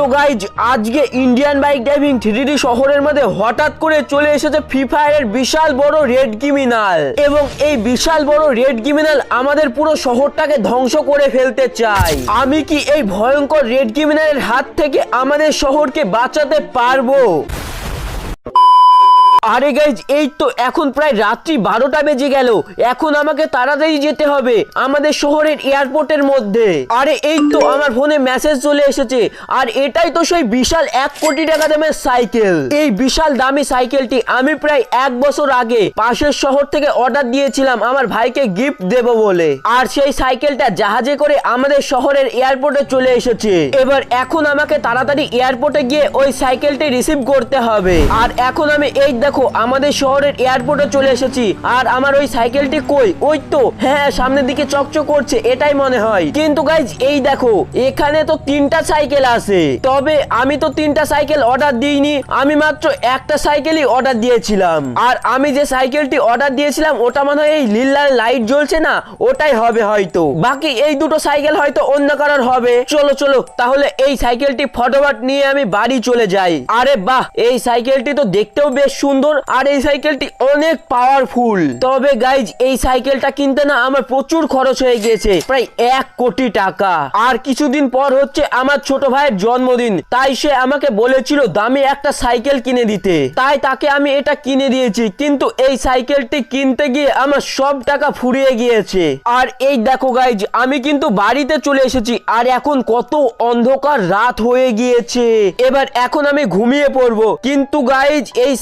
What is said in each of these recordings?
তো গাইজ আজকে Indian bike driving three D শহরের মধ্যে হঠাৎ করে চলে এসেছে ফ্রি ফায়ারের বিশাল বড় রেড ক্রিমিনাল এবং এই বিশাল বড় রেড ক্রিমিনাল আমাদের পুরো শহরটাকে ধ্বংস করে ফেলতে চাই আমি কি এই ভয়ঙ্কর রেড ক্রিমিনালের হাত থেকে আমাদের শহরকে বাঁচাতে পারব? আরে গাইজ এই তো এখন প্রায় রাত্রি বারোটা বেজে গেল। এখন আমাকে তাড়াতাড়ি যেতে হবে আমাদের শহরের এয়ারপোর্টের মধ্যে। আরে এই তো আমার ফোনে মেসেজ চলে এসেছে। আর এটাই তো সেই বিশাল এক কোটি টাকা দামের সাইকেল। এই বিশাল দামি সাইকেলটি আমি প্রায় এক বছর আগে পাশের শহর থেকে অর্ডার দিয়েছিলাম আমার ভাইকে গিফট দেব বলে। আর সেই সাইকেলটা জাহাজে করে আমাদের শহরের এয়ারপোর্টে চলে এসেছে। এবার এখন আমাকে তাড়াতাড়ি এয়ারপোর্টে গিয়ে ওই সাইকেলটি রিসিভ করতে হবে। আর এখন আমি এই দেখো, আমাদের শহরের এয়ারপোর্টে চলে এসেছি। আর আমার ওই সাইকেলটি কই? ওই তো। হ্যাঁ সামনের দিকে চকচক করছে, এটাই মনে হয়। কিন্তু গাইজ এই দেখো, এখানে তো তিনটা সাইকেল আছে। তবে আমি তো তিনটা সাইকেল অর্ডার দিইনি। আমি মাত্র একটা সাইকেলই অর্ডার দিয়েছিলাম। আর আমি যে সাইকেলটি অর্ডার দিয়েছিলাম, ওটা মনে হয় এই লিল্লার লাইট জ্বলছে না? ওটাই হবে হয়তো। বাকি এই দুটো সাইকেল হয়তো অন্য কারোর হবে। চলো চলো, তাহলে এই সাইকেলটি ফটোবাট নিয়ে আমি বাড়ি চলে যাই। আরে বাহ, এই সাইকেলটি তো দেখতেও বেশ সুন্দর। আর এই সাইকেলটি অনেক পাওয়ারফুল তবে গাইজ এই সাইকেলটা কিনতে না আমার প্রচুর খরচ হয়ে গিয়েছে, প্রায় এক কোটি টাকা। আর কিছুদিন পর হচ্ছে আমার ছোট ভাইয়ের জন্মদিন, তাই সে আমাকে বলেছিল দামি একটা সাইকেল কিনে দিতে। তাই তাকে আমি এটা কিনে দিয়েছি, কিন্তু এই সাইকেলটি কিনতে গিয়ে আমার সব টাকা ফুরিয়ে গিয়েছে। আর এই দেখো গাইজ আমি কিন্তু বাড়িতে চলে এসেছি, আর এখন কত অন্ধকার রাত হয়ে গিয়েছে। এবার এখন আমি ঘুমিয়ে পড়ব। কিন্তু গাইজ এই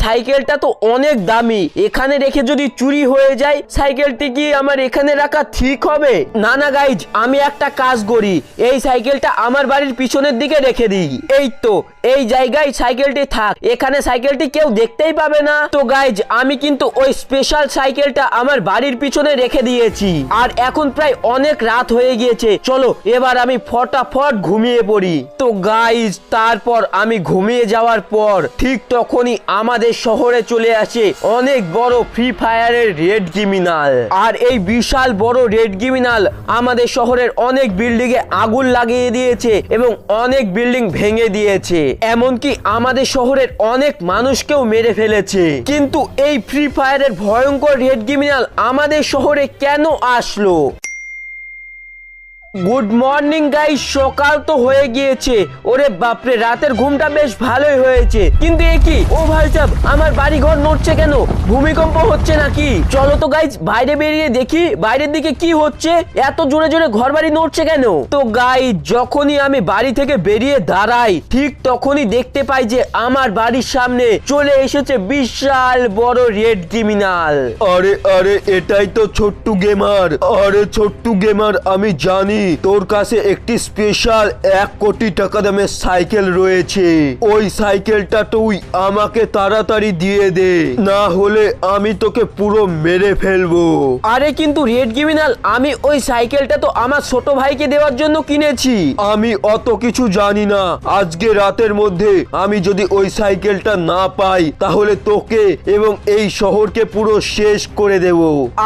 সাইকেলটা তো অনেক দামি। এখানে রেখে যদি চুরি হয়ে যায়, সাইকেলটি কি আমার এখানে রাখা ঠিক হবে? না না গাইজ আমি একটা কাজ করি। এই সাইকেলটা আমার বাড়ির পিছনের দিকে রেখে দিই। এই তো, এই জায়গায় সাইকেলটি থাক। এখানে সাইকেলটি কেউ দেখতেই পাবে না। তো গাইজ আমি কিন্তু ওই স্পেশাল সাইকেলটা আমার বাড়ির পিছনে রেখে দিয়েছি। আর এখন প্রায় অনেক রাত হয়ে গিয়েছে। চলো, এবার আমি ফটাফট ঘুমিয়ে পড়ি। তো গাইজ তারপর আমি ঘুমিয়ে যাওয়ার পর ঠিক তখনই আমাদের শহরে চলে আসে অনেক বড় ফ্রি ফায়ারের রেড ক্রিমিনাল আর এই বিশাল বড় রেড ক্রিমিনাল আমাদের শহরের অনেক বিল্ডিং এ আগুন লাগিয়ে দিয়েছে এবং অনেক বিল্ডিং ভেঙে দিয়েছে। এমনকি আমাদের শহরের অনেক মানুষকেও মেরে ফেলেছে। কিন্তু এই ফ্রি ফায়ারের ভয়ঙ্কর রেড ক্রিমিনাল আমাদের শহরে কেন আসলো? গুড মর্নিং গাই সকাল তো হয়ে গিয়েছে। ওরে বাপরে, রাতের ঘুমটা বেশ ভালোই হয়েছে। কিন্তু এ কি? ও ভাই সাহেব আমার বাড়ি ঘর নড়ছে কেন? ভূমিকম্প হচ্ছে নাকি? চলো তো গাইস বাইরে বেরিয়ে দেখি। বাইরের দিকে কি হচ্ছে? এত জোরে জোরে ঘর বাড়ি নড়ছে কেন? তো গাই যখনই আমি বাড়ি থেকে বেরিয়ে দাঁড়াই, ঠিক তখনই দেখতে পাই যে আমার বাড়ির সামনে চলে এসেছে বিশাল বড় রেড ক্রিমিনাল। আরে আরে, এটাই তো ছোট্টু গেমার। আরে, ছোট্টু গেমার, আমি জানি। তোর কাছে একটি স্পেশাল এক কোটি টাকা দামের সাইকেল রয়েছে। ওই সাইকেলটা তুই আমাকে তাড়াতাড়ি দিয়ে দে। না হলে আমি তোকে পুরো মেরে ফেলব। আরে কিন্তু রেড ক্রিমিনাল আমি ওই সাইকেলটা তো আমার ছোট ভাইকে দেওয়ার জন্য কিনেছি। আমি অত কিছু জানি না। আজকে রাতের মধ্যে আমি যদি ওই সাইকেলটা না পাই তাহলে তোকে এবং এই শহরকে পুরো শেষ করে দেব।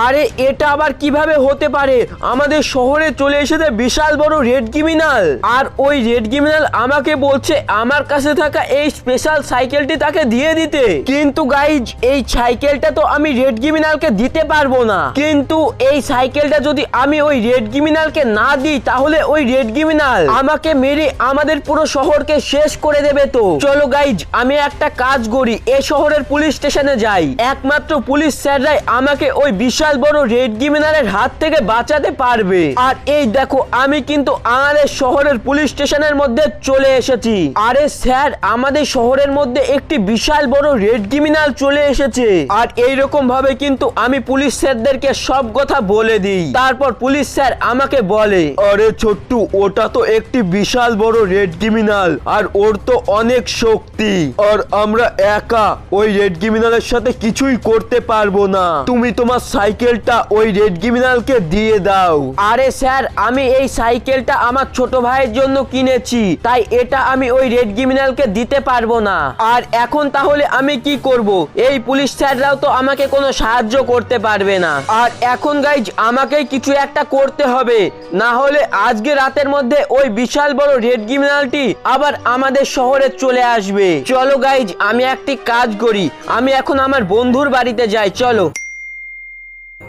আরে এটা আবার কীভাবে হতে পারে? আমাদের শহরে চলে এসেছে বিশাল বড় রেড ক্রিমিনাল। আর ওই রেড ক্রিমিনাল আমাকে বলছে আমার কাছে থাকা এই স্পেশাল সাইকেলটি তাকে দিয়ে দিতে। কিন্তু গাইজ এই সাইকেলটা তো আমি রেড ক্রিমিনালকে দিতে পারব না। কিন্তু এই সাইকেলটা যদি আমি ওই রেড ক্রিমিনালকে না দিই, তাহলে ওই রেড ক্রিমিনাল আমাকে মেরে আমাদের পুরো শহরকে শেষ করে দেবে তো। চলো গাইজ আমি একটা কাজ করি, এ শহরের পুলিশ স্টেশনে যাই। একমাত্র পুলিশ স্যাররাই আমাকে ওই বিশাল বড় রেড ক্রিমিনালের হাত থেকে বাঁচাতে পারবে। আর এই দেখো আমি কিন্তু আমাদের শহরের পুলিশ স্টেশনের মধ্যে চলে এসেছি। আরে স্যার, আমাদের শহরের মধ্যে একটি বিশাল বড় রেড ক্রিমিনাল চলে এসেছে। আর এই রকম ভাবে কিন্তু আমি পুলিশ স্যারদেরকে সব কথা বলে দিই। তারপর পুলিশ স্যার আমাকে বলে, আরে ছোট্টু, ওটা তো একটি বিশাল বড় রেড ক্রিমিনাল, আর ওর তো অনেক শক্তি। আর আমরা একা ওই রেড ক্রিমিনালের সাথে কিছুই করতে পারব না। তুমি তোমার সাইকেলটা ওই রেড ক্রিমিনালকে দিয়ে দাও। আরে স্যার, আমি আমি এই সাইকেলটা আমার ছোট ভাইয়ের জন্য কিনেছি। তাই এটা আমি ওই রেড ক্রিমিনালকে দিতে পারব না। আর এখন তাহলে আমি কি করব? এই পুলিশ স্যাররাও তো আমাকে কোনো সাহায্য করতে পারবে না। আর এখন গাইজ আমাকেই কিছু একটা করতে হবে। না হলে আজকে রাতের মধ্যে ওই বিশাল বড় রেড ক্রিমিনালটি আবার আমাদের শহরে চলে আসবে। চলো গাইজ আমি একটি কাজ করি। আমি এখন আমার বন্ধুর বাড়িতে যাই, চলো।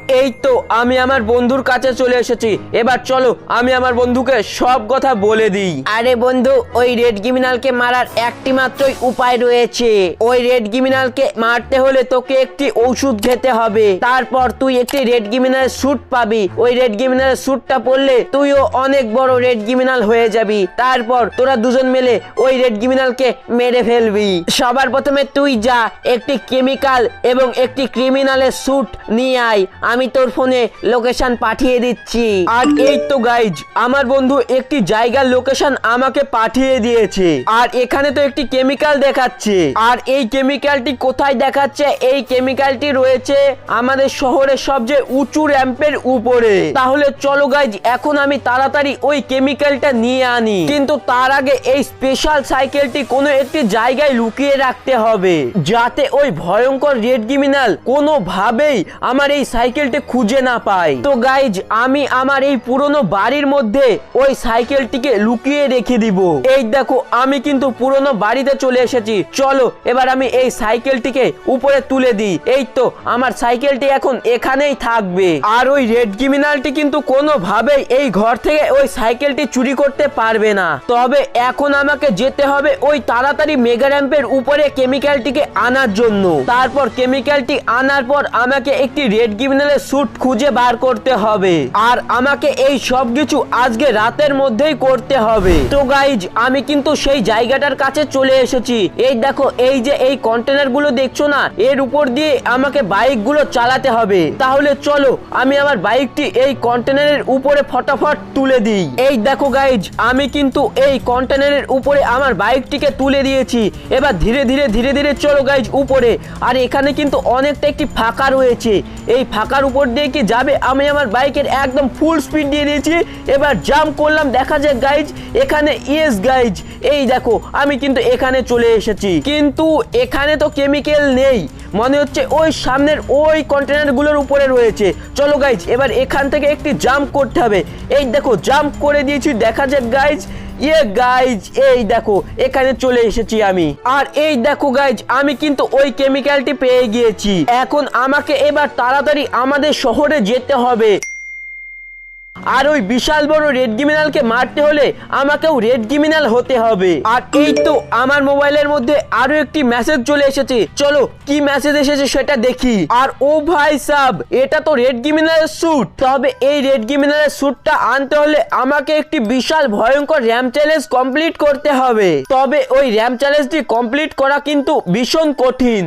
এই তো আমি আমার বন্ধুর কাছে চলে এসেছি। এবার চলো, আমি আমার বন্ধুকে সব কথা বলে দিই। আরে বন্ধু, ওই রেড ক্রিমিনালকে মারার একটি মাত্রই উপায় রয়েছে। ওই রেড ক্রিমিনালকে মারতে হলে তোকে একটি ওষুধ খেতে হবে। তারপর তুই একটি রেড ক্রিমিনাল স্যুট পাবি। ওই রেড ক্রিমিনাল স্যুটটা পরলে তুইও অনেক বড় রেড ক্রিমিনাল হয়ে যাবি। তারপর তোরা দুজন মিলে ওই রেড ক্রিমিনালকে মেরে ফেলবি। সবার প্রথমে তুই যা, একটি কেমিক্যাল এবং একটি ক্রিমিনালের স্যুট নিয়ে আয়। আমি তোর ফোনে লোকেশন পাঠিয়ে দিচ্ছি। আর এই তো গাইজ আমার বন্ধু একটি জায়গার লোকেশন আমাকে পাঠিয়ে দিয়েছে। আর এখানে তো একটি কেমিক্যাল দেখাচ্ছে। আর এই কেমিক্যালটি কোথায় দেখাচ্ছে? এই কেমিক্যালটি রয়েছে আমাদের শহরের সবচেয়ে উঁচু র্যাম্পের উপরে। তাহলে চলো গাইজ এখন আমি তাড়াতাড়ি ওই কেমিক্যালটা নিয়ে আনি। কিন্তু তার আগে এই স্পেশাল সাইকেলটি কোনো একটি জায়গায় লুকিয়ে রাখতে হবে। যাতে ওই ভয়ঙ্কর রেড ক্রিমিনাল কোনোভাবেই আমার এই সাইকেলটি খুঁজে না পাই। তো গাইজ আমি আমার এই পুরনো বাড়ির মধ্যে ওই সাইকেলটিকে লুকিয়ে রেখে দিব। এই দেখো, আমি কিন্তু পুরনো বাড়িতে চলে এসেছি। চলো, এবার আমি এই সাইকেলটিকে উপরে তুলে দিই। এই তো, আমার সাইকেলটি এখন এখানেই থাকবে। আর ওই রেড ক্রিমিনালটি কিন্তু কোনোভাবেই এই ঘর থেকে ওই সাইকেলটি চুরি করতে পারবে না। তবে এখন আমাকে যেতে হবে ওই তাড়াতাড়ি মেগা র্যাম্পের উপরে কেমিক্যালটিকে আনার জন্য। তারপর কেমিক্যালটি আনার পর আমাকে একটি রেড ক্রিমিনালের স্যুট খুঁজে বার করতে হবে। আর আমাকে এই সব কিছু আজকে রাতের মধ্যেই করতে হবে। তো গাইজ আমি কিন্তু সেই জায়গাটার কাছে চলে এসেছি। এই দেখো, এই যে এই কন্টেনারগুলো দেখছ না, এর উপর দিয়ে আমাকে বাইকগুলো চালাতে হবে। তাহলে চলো, আমি আমার বাইকটি এই কন্টেনারের উপরে ফটাফট তুলে দিই। এই দেখো গাইজ আমি কিন্তু এই কন্টেনারের উপরে আমার বাইকটিকে তুলে দিয়েছি। এবার ধীরে ধীরে ধীরে ধীরে চলো গাইজ উপরে। আর এখানে কিন্তু অনেকটা একটি ফাঁকা রয়েছে। এই ফাঁকার উপর দিয়ে কি যাবে? আমি আমার বাইকের একদম ফুল স্পিড দিয়ে দিয়েছি। এবার জাম্প করলাম, দেখা যায় গাইজ এখানে ইয়েস গাইজ এই দেখো, আমি কিন্তু এখানে চলে এসেছি। কিন্তু এখানে তো কেমিক্যাল নেই। মনে হচ্ছে ওই সামনের ওই কন্টেনারগুলোর উপরে রয়েছে। চলো গাইজ এবার এখান থেকে একটি জাম্প করতে হবে। এই দেখো জাম্প করে দিয়েছি, দেখা যাক গাইজ ইয়ে গাইজ এই দেখো, এখানে চলে এসেছি আমি। আর এই দেখো গাইজ আমি কিন্তু ওই কেমিক্যালটি পেয়ে গিয়েছি। এখন আমাকে এবার তাড়াতাড়ি আমাদের শহরে যেতে হবে। আর ওই বিশাল বড় রেড গিমিনালকে মারতে হলে আমাকেও রেড ক্রিমিনাল হতে হবে। আর এই তো আমার মোবাইলের মধ্যে আরও একটি মেসেজ চলে এসেছে। চলো, কি মেসেজ এসেছে সেটা দেখি। আর ও ভাই সাব, এটা তো রেড গিমিনালের স্যুট তবে এই রেড গিমিনালের স্যুটটা আনতে হলে আমাকে একটি বিশাল ভয়ঙ্কর র্যাম চ্যালেঞ্জ কমপ্লিট করতে হবে। তবে ওই র্যাম চ্যালেঞ্জটি কমপ্লিট করা কিন্তু ভীষণ কঠিন।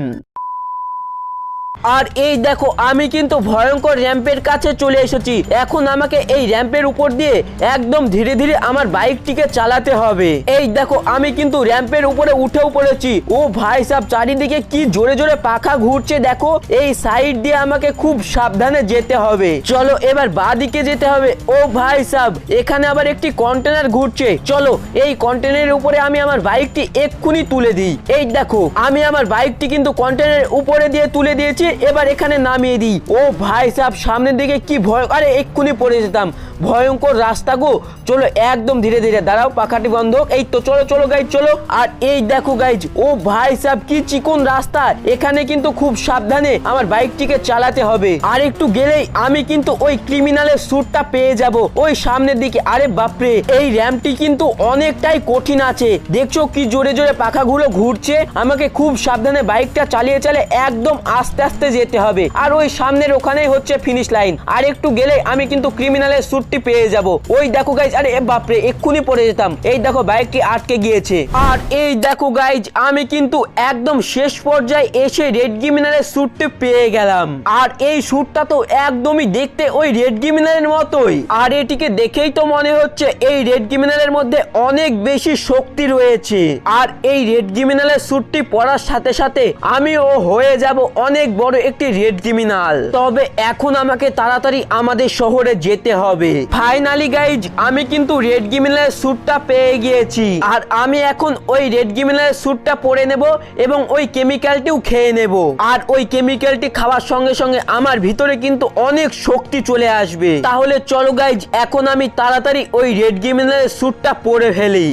আর এই দেখো, আমি কিন্তু ভয়ঙ্কর র্যাম্পের কাছে চলে এসেছি। এখন আমাকে এই র্যাম্পের উপর দিয়ে একদম ধীরে ধীরে আমার বাইকটিকে চালাতে হবে। এই দেখো, আমি কিন্তু র্যাম্পের উপরে উঠেও পড়েছি। ও ভাই সাহ চারিদিকে কি জোরে জোরে পাখা ঘুরছে দেখো। এই সাইড দিয়ে আমাকে খুব সাবধানে যেতে হবে। চলো, এবার বাদিকে যেতে হবে। ও ভাই সাহ এখানে আবার একটি কন্টেনার ঘুরছে। চলো, এই কন্টেনারের উপরে আমি আমার বাইকটি এক্ষুনি তুলে দিই। এই দেখো, আমি আমার বাইকটি কিন্তু কন্টেনারের উপরে দিয়ে তুলে দিয়েছি। এবার এখানে নামিয়ে দিই। ও ভাই সাহেব, সামনের দিকে কি ভয় আরে এক্ষুনি পড়ে যেতাম। ভয়ঙ্কর রাস্তা গো চলো একদম ধীরে ধীরে দাঁড়াও, পাখাটি বন্ধ এই তো, চলো চলো গাইজ চলো। আর এই দেখো গাইজ ও ভাই সাহেব, কি চিকন রাস্তা। এখানে কিন্তু খুব সাবধানে আমার বাইকটিকে চালাতে হবে। আর একটু গেলেই আমি কিন্তু ওই ক্রিমিনালের স্যুটটা পেয়ে যাব। ওই সামনের দিকে, আরে বাপরে, এই র্যামটি কিন্তু অনেকটাই কঠিন আছে। দেখছ কি জোরে জোরে পাখাগুলো ঘুরছে? আমাকে খুব সাবধানে বাইকটা চালিয়ে চালিয়ে একদম আস্তে আস্তে যেতে হবে। আর ওই সামনের ওখানেই হচ্ছে ফিনিশ লাইন আর একটু গেলে আমি কিন্তু ক্রিমিনালের স্যুটটি পেয়ে যাব। ওই দেখো গাইজ আরে বাপরে, এক্ষুনি পড়ে যেতাম। এই দেখো বাইকটি আটকে গিয়েছে। আর এই দেখো গাইজ আমি কিন্তু একদম শেষ পর্যায়ে এসে রেড ক্রিমিনালের স্যুটটি পেয়ে গেলাম। আর এই স্যুটটা তো একদমই দেখতে ওই রেড ক্রিমিনালের মতোই। আর এটিকে দেখেই তো মনে হচ্ছে এই রেড ক্রিমিনালের মধ্যে অনেক বেশি শক্তি রয়েছে। আর এই রেড ক্রিমিনালের স্যুটটি পরার সাথে সাথে আমিও হয়ে যাব অনেক বড় একটি রেড ক্রিমিনাল তবে এখন আমাকে তাড়াতাড়ি আমাদের শহরে যেতে হবে। ফাইনালি গাইজ আমি কিন্তু রেড গিমিলের স্যুটটা পেয়ে গিয়েছি। আর আমি এখন ওই রেড গিমিলের স্যুটটা পরে নেব এবং ওই কেমিক্যালটিও খেয়ে নেব। আর ওই কেমিক্যালটি খাওয়ার সঙ্গে সঙ্গে আমার ভিতরে কিন্তু অনেক শক্তি চলে আসবে। তাহলে চলো গাইজ এখন আমি তাড়াতাড়ি ওই রেড গিমিলের স্যুটটা পরে ফেলি।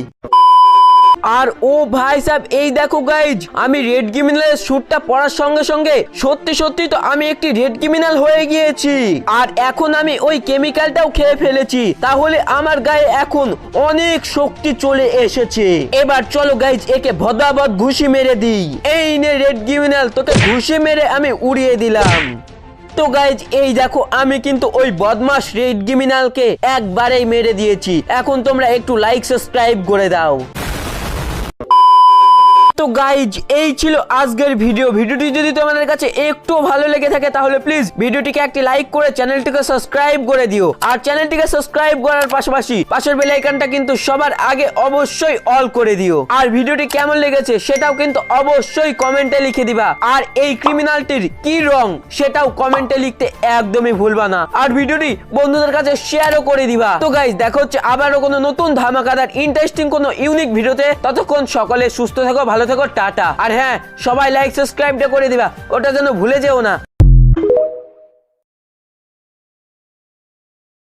আর ও ভাই সাহেব, এই দেখো গাইজ আমি রেড ক্রিমিনালের স্যুটটা পরার সঙ্গে সঙ্গে সত্যি সত্যি তো আমি একটি রেড ক্রিমিনাল হয়ে গিয়েছি। আর এখন আমি ওই কেমিক্যালটাও খেয়ে ফেলেছি। তাহলে আমার গায়ে এখন অনেক শক্তি চলে এসেছে। এবার চলো গাইজ একে ভদাবদ ঘুষি মেরে দিই। এই নে রেড ক্রিমিনাল তোকে ঘুষি মেরে আমি উড়িয়ে দিলাম। তো গাইজ এই দেখো, আমি কিন্তু ওই বদমাস রেড ক্রিমিনালকে একবারেই মেরে দিয়েছি। এখন তোমরা একটু লাইক সাবস্ক্রাইব করে দাও। তো গাইজ এই ছিল আজকের ভিডিও ভিডিওটি যদি তোমাদের কাছে একটু ভালো লেগে থাকে, তাহলে প্লিজ ভিডিওটিকে একটি লাইক করে চ্যানেলটিকে সাবস্ক্রাইব করে দিও। আর চ্যানেলটিকে সাবস্ক্রাইব করার পাশাপাশি পাশের বেল আইকনটা কিন্তু সবার আগে অবশ্যই অল করে দিও। আর ভিডিওটি কেমন লেগেছে সেটাও কিন্তু অবশ্যই কমেন্টে লিখে দিবা। আর এই ক্রিমিনালটির কি রং সেটাও কমেন্টে লিখতে একদমই ভুলবা না। আর ভিডিওটি বন্ধুদের কাছে শেয়ারও করে দিবা। তো গাইজ দেখা হচ্ছে আবারও কোনো নতুন ধামাকাদার ইন্টারেস্টিং কোনো ইউনিক ভিডিওতে ততক্ষণ সকলে সুস্থ থাকো, ভালো থাকো টাটা। আর হ্যাঁ সবাই লাইক সাবস্ক্রাইবটা করে দিবা। ওটা যেন ভুলে যেও না।